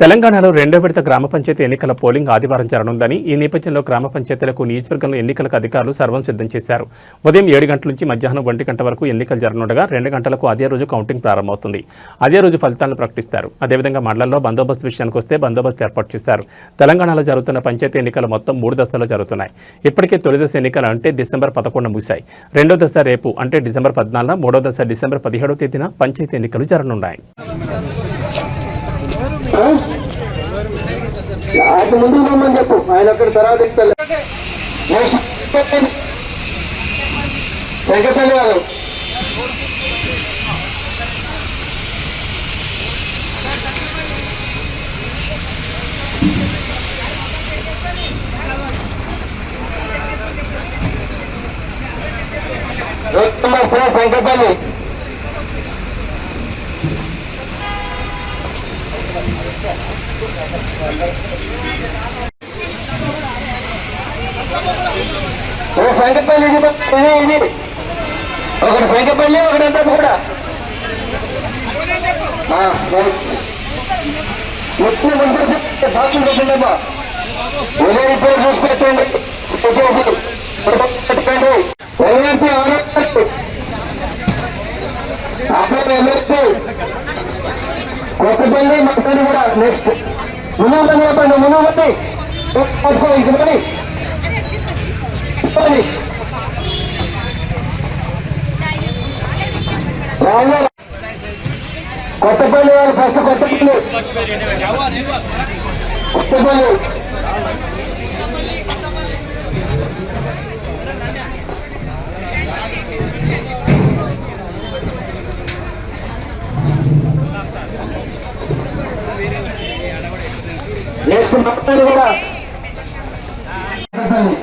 తెలంగాణలో రెండో విడత గ్రామ పంచాయతీ ఎన్నికల పోలింగ్ ఆదివారం జరగనుందని ఈ నేపథ్యంలో గ్రామ పంచాయతీలకు నియోజకవర్గంలో ఎన్నికలకు అధికారులు సర్వం సిద్ధం చేశారు. ఉదయం ఏడు గంటల నుంచి మధ్యాహ్నం ఒంటి గంట వరకు ఎన్నికలు జరగనుండగా రెండు గంటలకు అదే రోజు కౌంటింగ్ ప్రారంభమవుతుంది. అదే రోజు ఫలితాలను ప్రకటిస్తారు. అదేవిధంగా మండలంలో బందోబస్తు విషయానికి వస్తే బందోబస్తు ఏర్పాటు చేస్తారు తెలంగాణలో జరుగుతున్న పంచాయతీ ఎన్నికలు మొత్తం మూడు దశల్లో జరుగుతున్నాయి. ఇప్పటికే తొలి దశ ఎన్నికలు అంటే డిసెంబర్ పదకొండు ముగిశాయి. రెండో దశ రేపు అంటే డిసెంబర్ పద్నాలుగున మూడో దశ డిసెంబర్ పదిహేడవ తేదీన పంచాయతీ ఎన్నికలు జరగనున్నాయి. ఆయన ముందుకు రమ్మని చెప్పు ఆయన అక్కడ తర్వాత ఇస్తాను నెక్స్ట్ గారు శంకరపల్లి ఒక సంఖ్యపల్లి ఇది ఒకటి సంఖ్యపల్లి ఒకటి అంతా కూడా. ఆ, మరి. సాక్షులు పెట్టండమ్మా ఒకే రిపేర్ చూసి పెట్టండి. వచ్చేసి. పెట్టుకోండి. వెళ్ళి అప్పుడు వెళ్ళొచ్చు కొత్తపల్లి మొత్తాన్ని నెక్స్ట్ మునుగోపల్లి చెప్పండి మునుగోపల్లి పట్టుకో ఇది మరి చెప్పండి. కొత్తపల్లి వారు ఫస్ట్ కొత్తపల్లి కొత్తపల్లి నెక్స్ట్ మొత్తాన్ని కూడా కొత్తపల్లి.